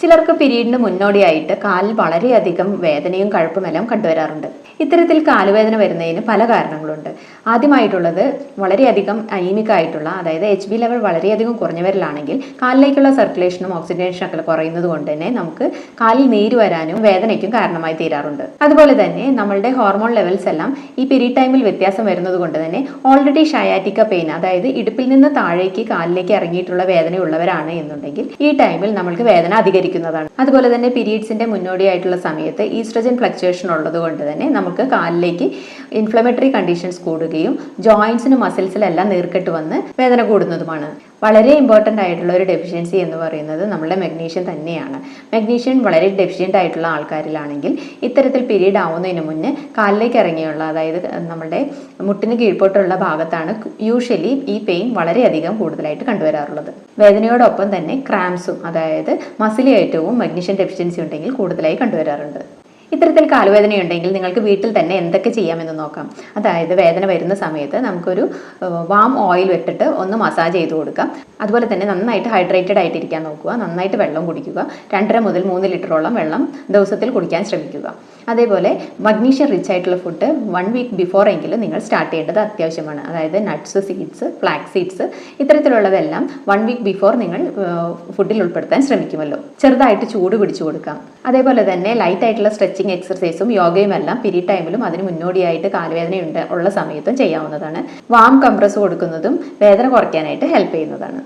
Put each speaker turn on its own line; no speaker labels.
ചിലർക്ക് പിരീഡിന് മുന്നോടിയായിട്ട് കാലിൽ വളരെയധികം വേദനയും കഴുപ്പുമെല്ലാം കണ്ടുവരാറുണ്ട്. ഇത്തരത്തിൽ കാലുവേദന വരുന്നതിന് പല കാരണങ്ങളുണ്ട്. ആദ്യമായിട്ടുള്ളത് വളരെയധികം അനീമിക് ആയിട്ടുള്ള അതായത് എച്ച് ബി ലെവൽ വളരെയധികം കുറഞ്ഞവരിലാണെങ്കിൽ കാലിലേക്കുള്ള സർക്കുലേഷനും ഓക്സിജനേഷനും ഒക്കെ കുറയുന്നത് കൊണ്ട് തന്നെ നമുക്ക് കാലിൽ നീര് വരാനും വേദനയ്ക്കും കാരണമായി തീരാറുണ്ട്. അതുപോലെ തന്നെ നമ്മളുടെ ഹോർമോൺ ലെവൽസ് എല്ലാം ഈ പിരീഡ് ടൈമിൽ വ്യത്യാസം വരുന്നത് കൊണ്ട് തന്നെ ഓൾറെഡി ഷയാറ്റിക്ക പെയിൻ അതായത് ഇടുപ്പിൽ നിന്ന് താഴേക്ക് കാലിലേക്ക് ഇറങ്ങിയിട്ടുള്ള വേദനയുള്ളവരാണ് എന്നുണ്ടെങ്കിൽ ഈ ടൈമിൽ നമ്മൾക്ക് വേദന അധികരിക്കുന്നതാണ് അതുപോലെ തന്നെ പീരീഡ്സിന്റെ മുന്നോടിയായിട്ടുള്ള സമയത്ത് ഈസ്ട്രജൻ ഫ്ലക്ച്വേഷൻ ഉള്ളത് കൊണ്ട് തന്നെ നമുക്ക് കാലിലേക്ക് ഇൻഫ്ലമേറ്ററി കണ്ടീഷൻസ് കൂടുകയും ജോയിൻസിനും മസിൽസിലെല്ലാം നീർക്കെട്ട് വന്ന് വേദന കൂടുന്നതുമാണ്. വളരെ ഇമ്പോർട്ടന്റ് ആയിട്ടുള്ള ഒരു ഡെഫിഷ്യൻസി എന്ന് പറയുന്നത് നമ്മുടെ മെഗ്നീഷ്യം തന്നെയാണ്. മെഗ്നീഷ്യം വളരെ ഡെഫിഷ്യന്റ് ആയിട്ടുള്ള ആൾക്കാരിലാണെങ്കിൽ ഇത്തരത്തിൽ പീരീഡ് ആവുന്നതിന് മുന്നേ കാലിലേക്ക് ഇറങ്ങിയുള്ള അതായത് നമ്മുടെ മുട്ടിന് കീഴ്പോട്ടുള്ള ഭാഗത്താണ് യൂഷ്വലി ഈ പെയിൻ വളരെയധികം കൂടുതലായിട്ട് കണ്ടുവരാറുള്ളത്. വേദനയോടൊപ്പം തന്നെ ക്രാംസും അതായത് മസിലേറ്റവും മഗ്നീഷ്യം ഡെഫിഷ്യൻസി ഉണ്ടെങ്കിൽ കൂടുതലായി കണ്ടുവരാറുണ്ട്. ഇത്തരത്തിൽ കാലുവേദനയുണ്ടെങ്കിൽ നിങ്ങൾക്ക് വീട്ടിൽ തന്നെ എന്തൊക്കെ ചെയ്യാമെന്ന് നോക്കാം. അതായത് വേദന വരുന്ന സമയത്ത് നമുക്കൊരു വാം ഓയിൽ ഇട്ടിട്ട് ഒന്ന് മസാജ് ചെയ്ത് കൊടുക്കാം. അതുപോലെ തന്നെ നന്നായിട്ട് ഹൈഡ്രേറ്റഡ് ആയിട്ടിരിക്കാൻ നോക്കുക. നന്നായിട്ട് വെള്ളം കുടിക്കുക. രണ്ടര മുതൽ മൂന്ന് ലിറ്ററോളം വെള്ളം ദിവസത്തിൽ കുടിക്കാൻ ശ്രമിക്കുക. അതേപോലെ മഗ്നീഷ്യം റിച്ച് ആയിട്ടുള്ള ഫുഡ് വൺ വീക്ക് ബിഫോർ എങ്കിലും നിങ്ങൾ സ്റ്റാർട്ട് ചെയ്യേണ്ടത് അത്യാവശ്യമാണ്. അതായത് നട്ട്സ് സീഡ്സ് ഫ്ലാക്സ് സീഡ്സ് ഇത്തരത്തിലുള്ളതെല്ലാം വൺ വീക്ക് ബിഫോർ നിങ്ങൾ ഫുഡിൽ ഉൾപ്പെടുത്താൻ ശ്രമിക്കുമല്ലോ. ചെറുതായിട്ട് ചൂട് പിടിച്ചു കൊടുക്കാം. അതേപോലെ തന്നെ ലൈറ്റ് ആയിട്ടുള്ള സ്ട്രെച്ചിങ് എക്സർസൈസും യോഗയും എല്ലാം പിരീഡ് ടൈമിലും അതിന് മുന്നോടിയായിട്ട് കാലുവേദനയുണ്ട് ഉള്ള സമയത്തും ചെയ്യാവുന്നതാണ്. വാം കംപ്രസ് കൊടുക്കുന്നതും വേദന കുറയ്ക്കാനായിട്ട് ഹെൽപ്പ് ചെയ്യുന്നതാണ്.